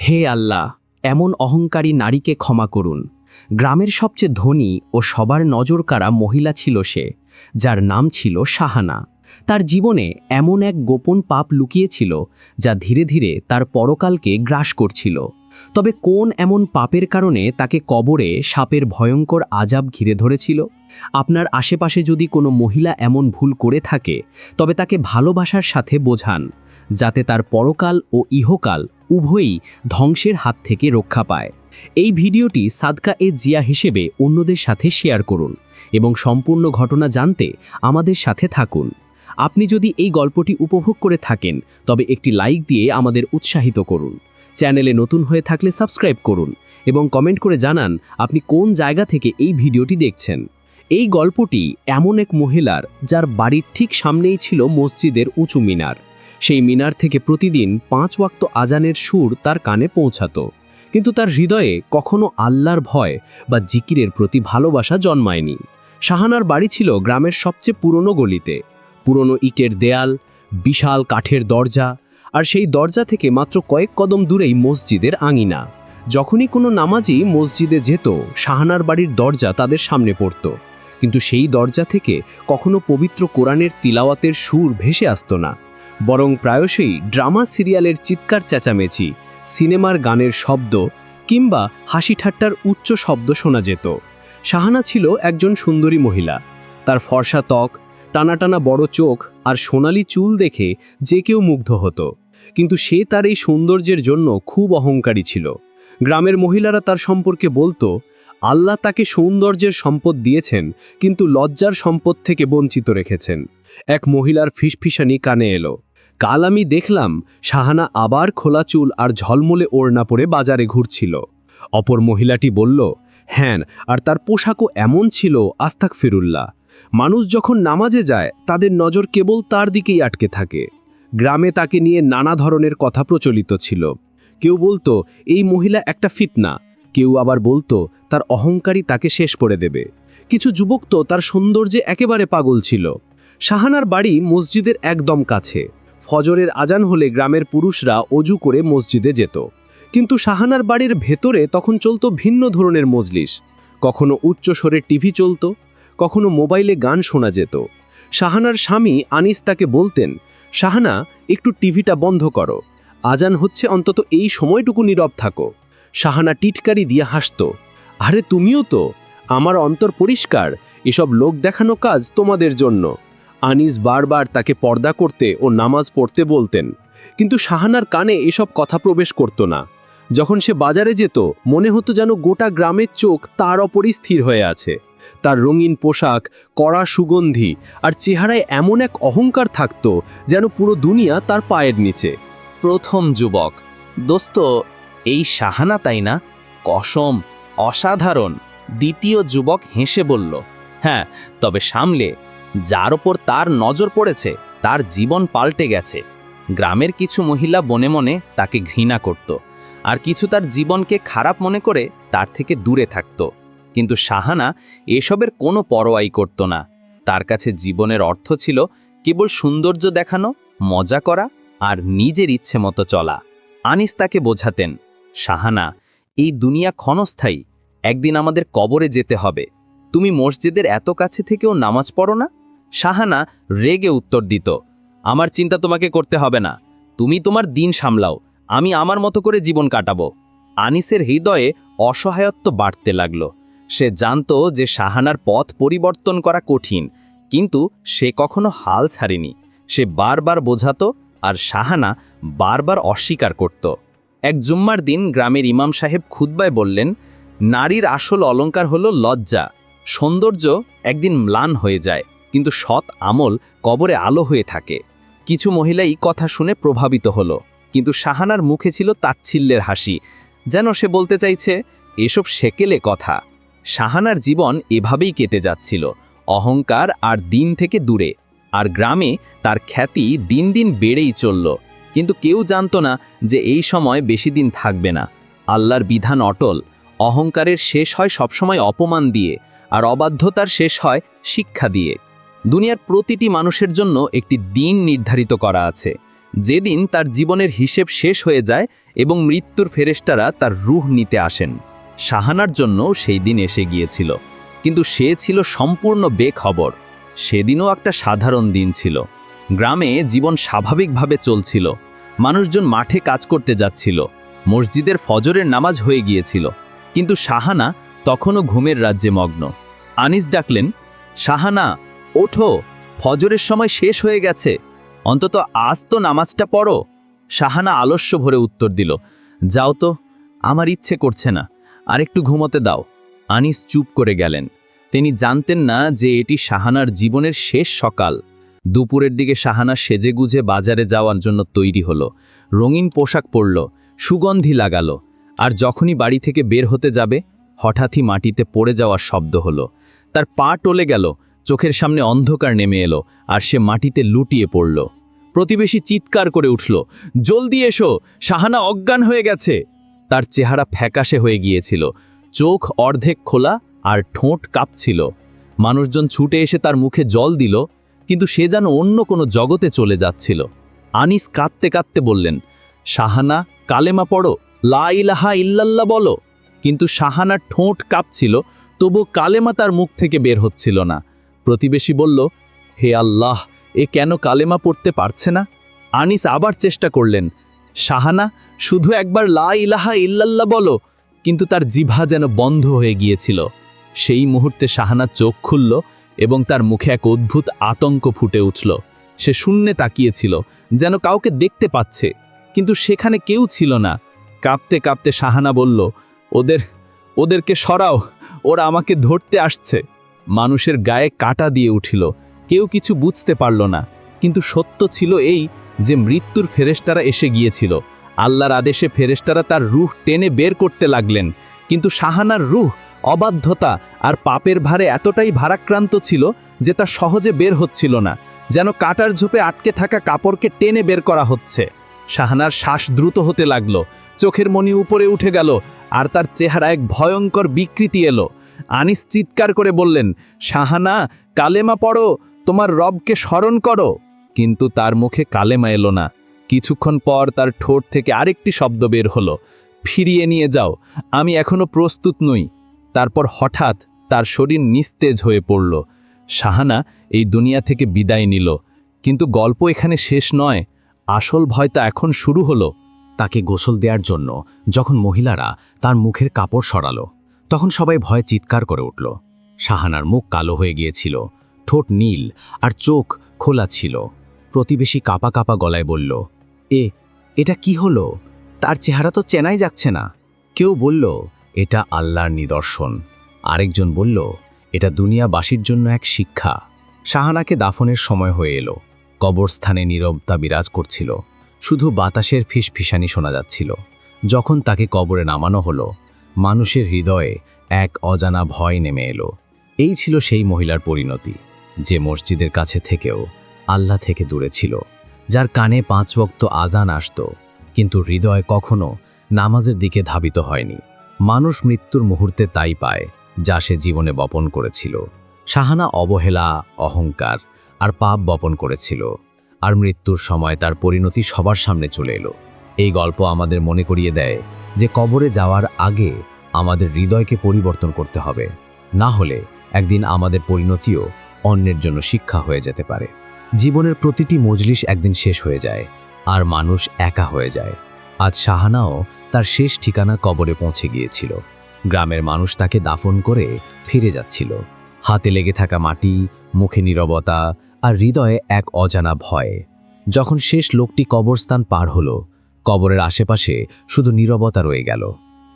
হে আল্লাহ, এমন অহংকারী নারীকে ক্ষমা করুন। গ্রামের সবচেয়ে ধনী ও সবার নজর কাড়া মহিলা ছিল সে, যার নাম ছিল শাহানা। তার জীবনে এমন এক গোপন পাপ লুকিয়েছিল, যা ধীরে ধীরে তার পরকালকে গ্রাস করছিল। তবে কোন এমন পাপের কারণে তাকে কবরে সাপের ভয়ঙ্কর আজাব ঘিরে ধরেছিল? আপনার আশেপাশে যদি কোনো মহিলা এমন ভুল করে থাকে, তবে তাকে ভালোবাসার সাথে বোঝান, যাতে তার পরকাল ও ইহকাল উভয়ই ধ্বংসের হাত থেকে রক্ষা পায়। এই ভিডিওটি সাদকা এ জিয়া হিসেবে অন্যদের সাথে শেয়ার করুন এবং সম্পূর্ণ ঘটনা জানতে আমাদের সাথে থাকুন। আপনি যদি এই গল্পটি উপভোগ করে থাকেন, তবে একটি লাইক দিয়ে আমাদের উৎসাহিত করুন। চ্যানেলে নতুন হয়ে থাকলে সাবস্ক্রাইব করুন এবং কমেন্ট করে জানান আপনি কোন জায়গা থেকে এই ভিডিওটি দেখছেন। এই গল্পটি এমন এক মহিলার যার বাড়ির ঠিক সামনেই ছিল মসজিদের উঁচু মিনার। সেই মিনার থেকে প্রতিদিন পাঁচ ওয়াক্ত আজানের সুর তার কানে পৌঁছাতো। কিন্তু তার হৃদয়ে কখনো আল্লাহর ভয় বা জিকিরের প্রতি ভালোবাসা জন্মায়নি। শাহানার বাড়ি ছিল গ্রামের সবচেয়ে পুরনো গলিতে। পুরনো ইটের দেয়াল, বিশাল কাঠের দরজা, আর সেই দরজা থেকে মাত্র কয়েক কদম দূরেই মসজিদের আঙিনা। যখনই কোনো নামাজি মসজিদে যেত, শাহানার বাড়ির দরজা তাদের সামনে পড়ত। কিন্তু সেই দরজা থেকে কখনো পবিত্র কোরআনের তিলাওয়াতের সুর ভেসে আসতো না। বরং প্রায়শই ড্রামা সিরিয়ালের চিৎকার চেঁচামেচি, সিনেমার গানের শব্দ কিংবা হাসি ঠাট্টার উচ্চ শব্দ শোনা যেত। শাহানা ছিল একজন সুন্দরী মহিলা। তার ফর্সা ত্বক, টানা টানা বড় চোখ আর সোনালি চুল দেখে যে কেউ মুগ্ধ হতো। কিন্তু সে তার এই সৌন্দর্যের জন্য খুব অহংকারী ছিল। গ্রামের মহিলারা তার সম্পর্কে বলতো, আল্লাহ তাকে সৌন্দর্যের সম্পদ দিয়েছেন, কিন্তু লজ্জার সম্পদ থেকে বঞ্চিত রেখেছেন। এক মহিলার ফিসফিসানি কানে এলো। কাল আমি দেখলাম শাহানা আবার খোলা চুল আর ঝলমলে ওড়না পরে বাজারে ঘুরছিল। অপর মহিলাটি বলল হ্যাঁ আর তার পোশাকও এমন ছিল আস্তাক ফিরুল্লাহ মানুষ যখন নামাজে যায়, তাদের নজর কেবল তার দিকেই আটকে থাকে। গ্রামে তাকে নিয়ে নানা ধরনের কথা প্রচলিত ছিল। কেউ বলতো, এই মহিলা একটা ফিতনা। কেউ আবার বলতো, তার অহংকারী তাকে শেষ করে দেবে। কিছু যুবক তো তার সৌন্দর্যে একেবারে পাগল ছিল। শাহানার বাড়ি মসজিদের একদম কাছে। ফজরের আজান হলে গ্রামের পুরুষরা অজু করে মসজিদে যেত। কিন্তু শাহানার বাড়ির ভেতরে তখন চলতো ভিন্ন ধরনের মজলিস। কখনো উচ্চ স্বরের টিভি চলতো, কখনো মোবাইলে গান শোনা যেত। শাহানার স্বামী আনিস তাকে বলতেন, শাহানা, একটু টিভিটা বন্ধ করো। আজান হচ্ছে অন্তত এই সময়টুকু নীরব থাকো। শাহানা টিটকারি দিয়ে হাসত, আরে তুমিও তো? আমার অন্তর পরিষ্কার। এসব লোক দেখানো কাজ তোমাদের জন্য। আনিস বারবার তাকে পর্দা করতে ও নামাজ পড়তে বলতেন। কিন্তু শাহানার কানে এসব কথা প্রবেশ করত না। যখন সে বাজারে যেত, মনে হতো যেন গোটা গ্রামের চোখ তার ওপরই স্থির হয়ে আছে। তার রঙিন পোশাক, কড়া সুগন্ধি আর চেহারায় এমন এক অহংকার থাকত যেন পুরো দুনিয়া তার পায়ের নিচে। প্রথম যুবক। দোস্ত, এই সাহানা তাই না? কসম, অসাধারণ। দ্বিতীয় যুবক হেসে বলল হ্যাঁ তবে সামলে। যার ওপর তার নজর পড়েছে, তার জীবন পাল্টে গেছে। গ্রামের কিছু মহিলা মনে মনে তাকে ঘৃণা করত। আর কিছু তার জীবনকে খারাপ মনে করে তার থেকে দূরে থাকত। কিন্তু সাহানা এসবের কোনো পরোয়াই করত না। তার কাছে জীবনের অর্থ ছিল কেবল সৌন্দর্য দেখানো, মজা করা আর নিজের ইচ্ছে মতো চলা। আনিস তাকে বোঝাতেন, শাহানা, এই দুনিয়া ক্ষণস্থায়ী। একদিন আমাদের কবরে যেতে হবে। তুমি মসজিদের এত কাছে থেকেও নামাজ পড়ো না? শাহানা রেগে উত্তর দিত, আমার চিন্তা তোমাকে করতে হবে না, তুমি তোমার দিন সামলাও, আমি আমার মতো করে জীবন কাটাবো। আনিসের হৃদয়ে অসহায়ত্ব বাড়তে লাগল। সে জানতো যে শাহানার পথ পরিবর্তন করা কঠিন, কিন্তু সে কখনো হাল ছাড়েনি। সে বারবার বোঝাতো আর শাহানা বারবার অস্বীকার করত। এক জুম্মার দিন গ্রামের ইমাম সাহেব খুদ্বায় বললেন, নারীর আসল অলঙ্কার হল লজ্জা, সৌন্দর্য একদিন ম্লান হয়ে যায় কিন্তু সৎ আমল কবরে আলো হয়ে থাকে। কিছু মহিলাই কথা শুনে প্রভাবিত হলো, কিন্তু শাহানার মুখে ছিল তাচ্ছিল্যের হাসি। যেন সে বলতে চাইছে, এসব সেকেলে কথা। শাহানার জীবন এভাবেই কেটে যাচ্ছিল, অহংকার আর দিন থেকে দূরে। আর গ্রামে তার খ্যাতি দিন দিন বেড়েই চলল। কিন্তু কেউ জানতো না যে এই সময় বেশি দিন থাকবে না। আল্লাহর বিধান অটল, অহংকারের শেষ হয় সবসময় অপমান দিয়ে, আর অবাধ্যতার শেষ হয় শিক্ষা দিয়ে। দুনিয়ার প্রতিটি মানুষের জন্য একটি দিন নির্ধারিত করা আছে। যেদিন তার জীবনের হিসেব শেষ হয়ে যায় এবং মৃত্যুর ফেরেশতারা তার রুহ নিতে আসেন। শাহানার জন্য সেই দিন এসে গিয়েছিল। কিন্তু সে ছিল সম্পূর্ণ বেখবর। সেদিনও একটা সাধারণ দিন ছিল। গ্রামে জীবন স্বাভাবিকভাবে চলছিল। মানুষজন মাঠে কাজ করতে যাচ্ছিল। মসজিদের ফজরের নামাজ হয়ে গিয়েছিল। কিন্তু শাহানা তখনও ঘুমের রাজ্যে মগ্ন। আনিস ডাকলেন, শাহানা ওঠো, ফজরের সময় শেষ হয়ে গেছে। অন্তত আজ তো নামাজটা পড়ো। শাহানা আলস্য ভরে উত্তর দিল, যাও তো, আমার ইচ্ছে করছে না। আর একটু ঘুমোতে দাও। আনিস চুপ করে গেলেন। তিনি জানতেন না যে এটি শাহানার জীবনের শেষ সকাল। দুপুরের দিকে শাহানা সেজেগুজে বাজারে যাওয়ার জন্য তৈরি হলো। রঙিন পোশাক পরল, সুগন্ধি লাগালো, আর যখনই বাড়ি থেকে বের হতে যাবে, হঠাৎই মাটিতে পড়ে যাওয়ার শব্দ হলো। তার পা টলে গেল চোখের সামনে অন্ধকার নেমে এলো আর সে মাটিতে লুটিয়ে পড়ল। প্রতিবেশী চিৎকার করে উঠল, জলদি এসো সাহানা অজ্ঞান হয়ে গেছে! তার চেহারা ফ্যাকাশে হয়ে গিয়েছিল, চোখ অর্ধেক খোলা আর ঠোঁট কাঁপছিল। মানুষজন ছুটে এসে তার মুখে জল দিল, কিন্তু সে যেন অন্য কোনো জগতে চলে যাচ্ছিল। আনিস কাঁদতে কাঁদতে বললেন, শাহানা, কালেমা পড়ো, লা ইলাহা ইল্লাল্লাহ বলো। কিন্তু শাহানার ঠোঁট কাঁপছিল তবু কালেমা তার মুখ থেকে বের হচ্ছিল না। প্রতিবেশী বলল, হে আল্লাহ, এ কেন কালেমা পড়তে পারছে না? আনিস আবার চেষ্টা করলেন, শাহানা, শুধু একবার লা ইলাহা ইল্লাল্লাহ বলো। কিন্তু তার জিভা যেন বন্ধ হয়ে গিয়েছিল। সেই মুহূর্তে শাহানা চোখ খুলল এবং তার মুখে এক অদ্ভুত আতঙ্ক ফুটে উঠল। সে শূন্যে তাকিয়েছিল, যেন কাউকে দেখতে পাচ্ছে, কিন্তু সেখানে কেউ ছিল না। কাঁপতে কাঁপতে শাহানা বলল, ওদের, ওদেরকে সরাও, ওরা আমাকে ধরতে আসছে। মানুষের গায়ে কাটা দিয়ে উঠিল। কেউ কিছু বুঝতে পারল না। কিন্তু সত্য ছিল এই যে মৃত্যুর ফেরেশতারা এসে গিয়েছিল। আল্লাহর আদেশে ফেরেশতারা তার রুহ টেনে বের করতে লাগলেন। কিন্তু শাহানার রুহ, অবাধ্যতা আর পাপের ভারে এতটাই ভারাক্রান্ত ছিল যে তা সহজে বের হচ্ছিল না। যেন কাটার ঝোপে আটকে থাকা কাপড়কে টেনে বের করা হচ্ছে। শাহানার শ্বাস দ্রুত হতে লাগল। চোখের মনি উপরে উঠে গেল আর তার চেহারা এক ভয়ঙ্কর বিকৃতি এলো। আনিস চিৎকার করে বললেন, শাহানা, কালেমা পড়ো, তোমার রবকে স্মরণ করো। কিন্তু তার মুখে কালেমা এলো না। কিছুক্ষণ পর তার ঠোঁট থেকে আরেকটি শব্দ বের হলো, ফিরিয়ে নিয়ে যাও, আমি এখনও প্রস্তুত নই। তারপর হঠাৎ তার শরীর নিস্তেজ হয়ে পড়ল। শাহানা এই দুনিয়া থেকে বিদায় নিল, কিন্তু গল্প এখানে শেষ নয়, আসল ভয় ভয়টা এখন শুরু হলো। তাকে গোসল দেওয়ার জন্য যখন মহিলারা তার মুখের কাপড় সরালো তখন সবাই ভয়ে চিৎকার করে উঠল। শাহানার মুখ কালো হয়ে গিয়েছিল, ঠোঁট নীল আর চোখ খোলা ছিল। প্রতিবেশী কাপা কাপা গলায় বলল, এ, এটা কি হলো? তার চেহারা তো চেনাই যাচ্ছে না। কেউ বলল, এটা আল্লাহর নিদর্শন। আরেকজন বলল, এটা দুনিয়াবাসীর জন্য এক শিক্ষা। শাহানাকে দাফনের সময় হয়ে এলো। কবরস্থানে নীরবতা বিরাজ করছিল। শুধু বাতাসের ফিস ফিসফিসানি শোনা যাচ্ছিল। যখন তাকে কবরে নামানো হলো মানুষের হৃদয়ে এক অজানা ভয় নেমে এলো। এই ছিল সেই মহিলার পরিণতি, যে মসজিদের কাছে থেকেও আল্লাহ থেকে দূরে ছিল, যার কানে পাঁচ বক্ত আজান আসত, কিন্তু হৃদয় কখনো নামাজের দিকে ধাবিত হয়নি। মানুষ মৃত্যুর মুহূর্তে তাই পায়, যা সে জীবনে বপন করেছিল। সাহানা অবহেলা, অহংকার আর পাপ বপন করেছিল, আর মৃত্যুর সময় তার পরিণতি সবার সামনে চলে এলো। এই গল্প আমাদের মনে করিয়ে দেয় যে কবরে যাওয়ার আগে আমাদের হৃদয়কে পরিবর্তন করতে হবে। না হলে একদিন আমাদের পরিণতিও অন্যের জন্য শিক্ষা হয়ে যেতে পারে। জীবনের প্রতিটি মজলিস একদিন শেষ হয়ে যায় আর মানুষ একা হয়ে যায়। আজ শাহানাও তার শেষ ঠিকানা কবরে পৌঁছে গিয়েছিল। গ্রামের মানুষ তাকে দাফন করে ফিরে যাচ্ছিল। হাতে লেগে থাকা মাটি, মুখে নীরবতা আর হৃদয়ে এক অজানা ভয়। যখন শেষ লোকটি কবরস্থান পার হলো কবরের আশেপাশে শুধু নীরবতা রয়ে গেল।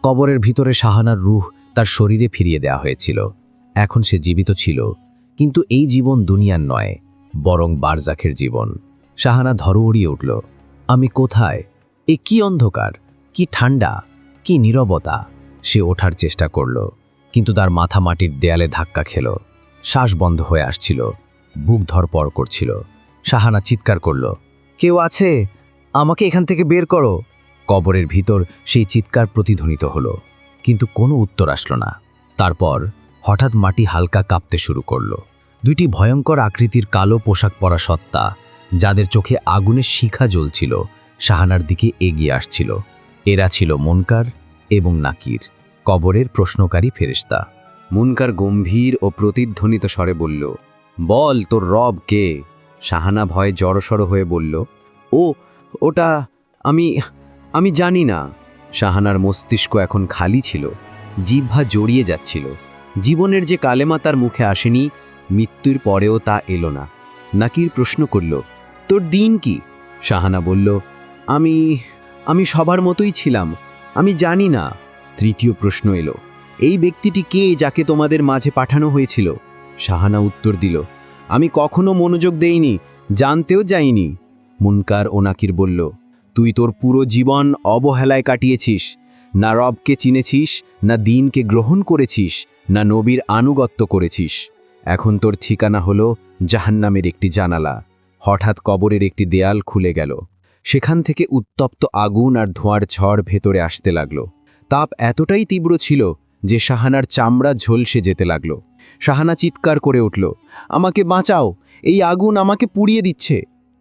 কবরের ভিতরে শাহানার রুহ তার শরীরে ফিরিয়ে দেওয়া হয়েছিল। এখন সে জীবিত ছিল। কিন্তু এই জীবন দুনিয়ার নয়, বরং বারজাখের জীবন। শাহানা ধরোড়িয়ে উঠল, আমি কোথায়? এ কি অন্ধকার? কি ঠান্ডা কি নীরবতা? সে ওঠার চেষ্টা করল, কিন্তু তার মাথা মাটির দেয়ালে ধাক্কা খেল। শ্বাস বন্ধ হয়ে আসছিল, বুক ধরপড় করছিল। শাহানা চিৎকার করল, কেউ আছে? আমাকে এখান থেকে বের করো। কবরের ভিতর সেই চিৎকার প্রতিধ্বনিত হলো, কিন্তু কোনো উত্তর আসলো না। তারপর হঠাৎ মাটি হালকা কাঁপতে শুরু করল। দুইটি ভয়ঙ্কর আকৃতির কালো পোশাক পরা সত্তা, যাদের চোখে আগুনের শিখা জ্বলছিল, শাহানার দিকে এগিয়ে আসছিল। এরা ছিল মনকার এবং নাকির, কবরের প্রশ্নকারী ফেরেশতা। মুনকার গম্ভীর ও প্রতিধ্বনিত স্বরে বলল, বল তোর রব কে? শাহানা ভয়ে জড়সড় হয়ে বলল, ও ওটা আমি আমি জানি না। শাহানার মস্তিষ্ক এখন খালি ছিল। জিহ্বা জড়িয়ে যাচ্ছিল। জীবনের যে কালেমা তার মুখে আসেনি, মৃত্যুর পরেও তা এলো না। নাকির প্রশ্ন করল, তোর দিন কি? শাহানা বলল, আমি আমি সবার মতোই ছিলাম। আমি জানি না। তৃতীয় প্রশ্ন এলো, এই ব্যক্তিটি কে যাকে তোমাদের মাঝে পাঠানো হয়েছিল? শাহানা উত্তর দিল, আমি কখনো মনোযোগ দেইনি, জানতেও যাইনি। মুনকার ও নাকির বলল, তুই তোর পুরো জীবন অবহেলায় কাটিয়েছিস। না রবকে চিনেছিস, না দিনকে গ্রহণ করেছিস, না নবীর আনুগত্য করেছিস। এখন তোর ঠিকানা হলো জাহান্নামের একটি জানালা। হঠাৎ কবরের একটি দেয়াল খুলে গেল। সেখান থেকে উত্তপ্ত আগুন আর ধোঁয়ার ঝড় ভেতরে আসতে লাগল। তাপ এতটাই তীব্র ছিল যে শাহানার চামড়া ঝলসে যেতে লাগল। শাহানা চিৎকার করে উঠল, আমাকে বাঁচাও! এই আগুন আমাকে পুড়িয়ে দিচ্ছে!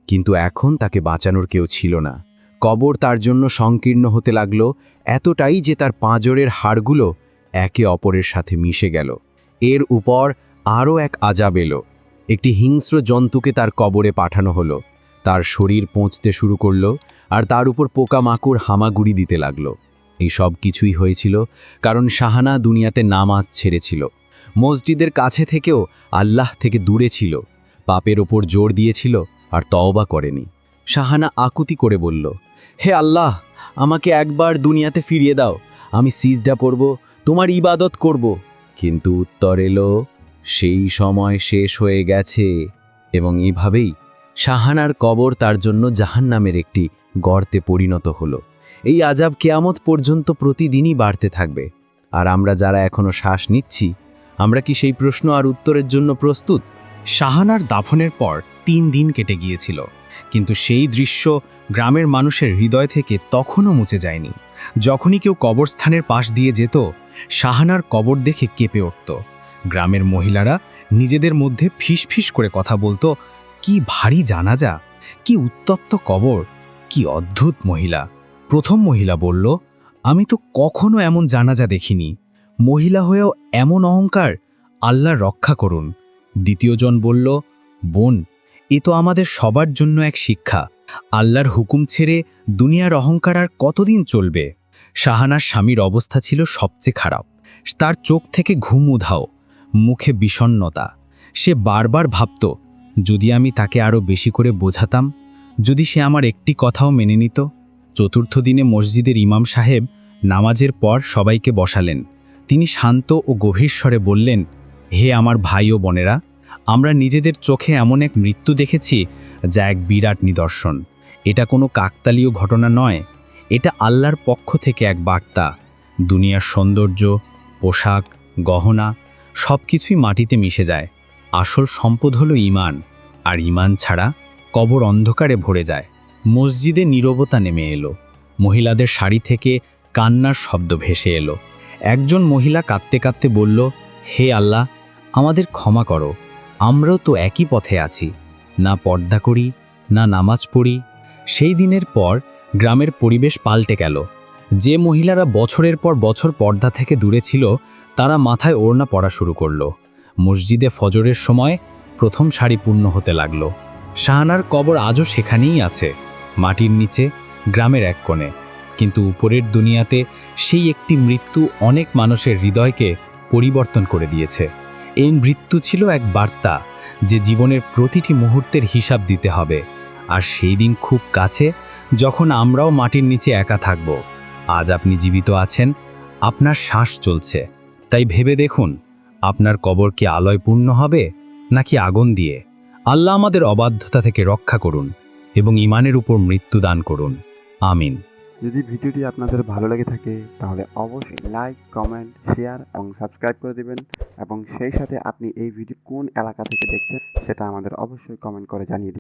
কিন্তু এখন তাকে বাঁচানোর কেউ ছিল না। কবর তার জন্য সংকীর্ণ হতে লাগল, এতটাই যে তার পাঁজরের হাড়গুলো একে অপরের সাথে মিশে গেল। এর উপর আরও এক আজাব এলো। একটি হিংস্র জন্তুকে তার কবরে পাঠানো হলো। তার শরীর পৌঁছতে শুরু করল আর তার উপর পোকামাকড় হামাগুড়ি দিতে লাগল। এই সব কিছুই হয়েছিল কারণ শাহানা দুনিয়াতে নামাজ ছেড়েছিল। মসজিদের কাছে থেকেও আল্লাহ থেকে দূরে ছিল। পাপের ওপর জোর দিয়েছিল আর তওবা করেনি। শাহানা আকুতি করে বলল, হে আল্লাহ, আমাকে একবার দুনিয়াতে ফিরিয়ে দাও। আমি সিজডা পড়ব, তোমার ইবাদত করব। কিন্তু উত্তর এলো, সেই সময় শেষ হয়ে গেছে। এবং এইভাবেই শাহানার কবর তার জন্য জাহান্নামের একটি গর্তে পরিণত হলো। এই আজাব কেয়ামত পর্যন্ত প্রতিদিনই বাড়তে থাকবে। আর আমরা যারা এখনও শ্বাস নিচ্ছি, আমরা কি সেই প্রশ্ন আর উত্তরের জন্য প্রস্তুত? শাহানার দাফনের পর তিন দিন কেটে গিয়েছিল। কিন্তু সেই দৃশ্য গ্রামের মানুষের হৃদয় থেকে তখনও মুছে যায়নি। যখনই কেউ কবরস্থানের পাশ দিয়ে যেত, শাহানার কবর দেখে কেঁপে উঠত। গ্রামের মহিলারা নিজেদের মধ্যে ফিসফিস করে কথা বলতো, কি ভারী জানাজা! কি উত্তপ্ত কবর! কি অদ্ভুত মহিলা! প্রথম মহিলা বলল, আমি তো কখনো এমন জানাজা দেখিনি। মহিলা হয়েও এমন অহংকার! আল্লাহ রক্ষা করুন। দ্বিতীয়জন বলল, বোন এ তো আমাদের সবার জন্য এক শিক্ষা। আল্লাহর হুকুম ছেড়ে দুনিয়ার অহংকার আর কতদিন চলবে? শাহানার স্বামীর অবস্থা ছিল সবচেয়ে খারাপ। তার চোখ থেকে ঘুম উধাও, মুখে বিষণ্ণতা। সে বারবার ভাবত, যদি আমি তাকে আরও বেশি করে বোঝাতাম, যদি সে আমার একটি কথাও মেনে নিত, চতুর্থ দিনে মসজিদের ইমাম সাহেব নামাজের পর সবাইকে বসালেন। তিনি শান্ত ও গভীর স্বরে বললেন, হে আমার ভাই ও বোনেরা আমরা নিজেদের চোখে এমন এক মৃত্যু দেখেছি যা এক বিরাট নিদর্শন। এটা কোনো কাকতালীয় ঘটনা নয়। এটা আল্লাহর পক্ষ থেকে এক বার্তা। দুনিয়ার সৌন্দর্য, পোশাক, গহনা সব কিছুই মাটিতে মিশে যায়। আসল সম্পদ হলো ইমান আর ইমান ছাড়া কবর অন্ধকারে ভরে যায়। মসজিদে নীরবতা নেমে এলো। মহিলাদের শাড়ি থেকে কান্নার শব্দ ভেসে এলো। একজন মহিলা কাঁদতে কাঁদতে বলল, হে আল্লাহ, আমাদের ক্ষমা করো। আমরাও তো একই পথে আছি, না পর্দা করি, না নামাজ পড়ি। সেই দিনের পর গ্রামের পরিবেশ পাল্টে গেল। যে মহিলারা বছরের পর বছর পর্দা থেকে দূরে ছিল, তারা মাথায় ওড়না পড়া শুরু করল। মসজিদে ফজরের সময় প্রথম শাড়ি পূর্ণ হতে লাগল। শাহানার কবর আজও সেখানেই আছে, মাটির নিচে, গ্রামের এক কোণে। কিন্তু উপরের দুনিয়াতে সেই একটি মৃত্যু অনেক মানুষের হৃদয়কে পরিবর্তন করে দিয়েছে। এই মৃত্যু ছিল এক বার্তা যে জীবনের প্রতিটি মুহূর্তের হিসাব দিতে হবে। আর সেই দিন খুব কাছে যখন আমরাও মাটির নিচে একা থাকব। আজ আপনি জীবিত আছেন, আপনার শ্বাস চলছে। তাই ভেবে দেখুন, আপনার কবর কি আলোয় পূর্ণ হবে নাকি আগুন দিয়ে? আল্লাহ আমাদের অবাধ্যতা থেকে রক্ষা করুন এবং ইমানের উপর মৃত্যু দান করুন। আমিন। যদি ভিডিওটি আপনাদের ভালো লেগে থাকে, তাহলে অবশ্যই লাইক কমেন্ট শেয়ার এবং সাবস্ক্রাইব করে দেবেন। এবং সেই সাথে আপনি এই ভিডিও কোন এলাকা থেকে দেখছেন, সেটা আমাদের অবশ্যই কমেন্ট করে জানিয়ে